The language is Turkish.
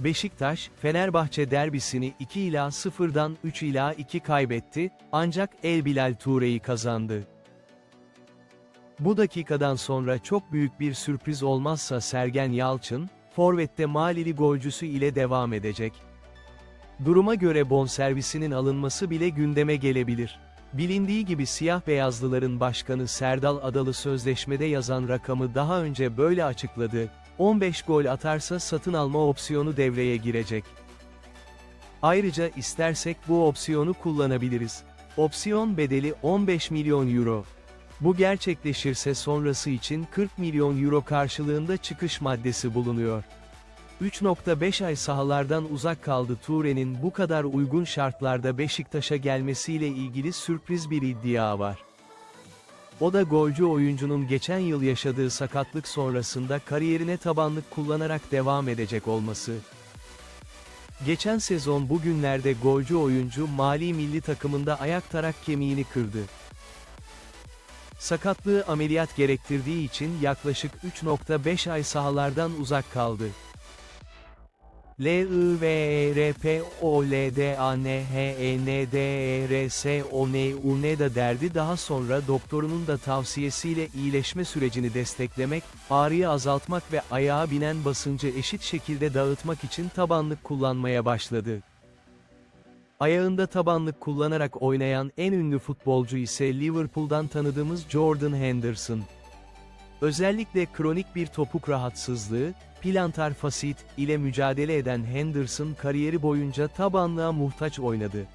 Beşiktaş, Fenerbahçe derbisini 2 ila 0'dan 3 ila 2 kaybetti, ancak El Bilal Ture'yi kazandı. Bu dakikadan sonra çok büyük bir sürpriz olmazsa Sergen Yalçın, Forvet'te Malili golcüsü ile devam edecek. Duruma göre bonservisinin alınması bile gündeme gelebilir. Bilindiği gibi siyah beyazlıların başkanı Serdal Adalı sözleşmede yazan rakamı daha önce böyle açıkladı, 15 gol atarsa satın alma opsiyonu devreye girecek. Ayrıca istersek bu opsiyonu kullanabiliriz. Opsiyon bedeli 15 milyon euro. Bu gerçekleşirse sonrası için 40 milyon euro karşılığında çıkış maddesi bulunuyor. 3.5 ay sahalardan uzak kaldı Ture'nin bu kadar uygun şartlarda Beşiktaş'a gelmesiyle ilgili sürpriz bir iddia var. O da golcü oyuncunun geçen yıl yaşadığı sakatlık sonrasında kariyerine tabanlık kullanarak devam edecek olması. Geçen sezon bugünlerde golcü oyuncu Mali milli takımında ayak tarak kemiğini kırdı. Sakatlığı ameliyat gerektirdiği için yaklaşık 3.5 ay sahalardan uzak kaldı. L I V R P O L D A N H E N D E R S O N U N da derdi daha sonra doktorunun da tavsiyesiyle iyileşme sürecini desteklemek, ağrıyı azaltmak ve ayağa binen basıncı eşit şekilde dağıtmak için tabanlık kullanmaya başladı. Ayağında tabanlık kullanarak oynayan en ünlü futbolcu ise Liverpool'dan tanıdığımız Jordan Henderson. Özellikle kronik bir topuk rahatsızlığı, plantar fasit ile mücadele eden Henderson kariyeri boyunca tabanlığa muhtaç oynadı.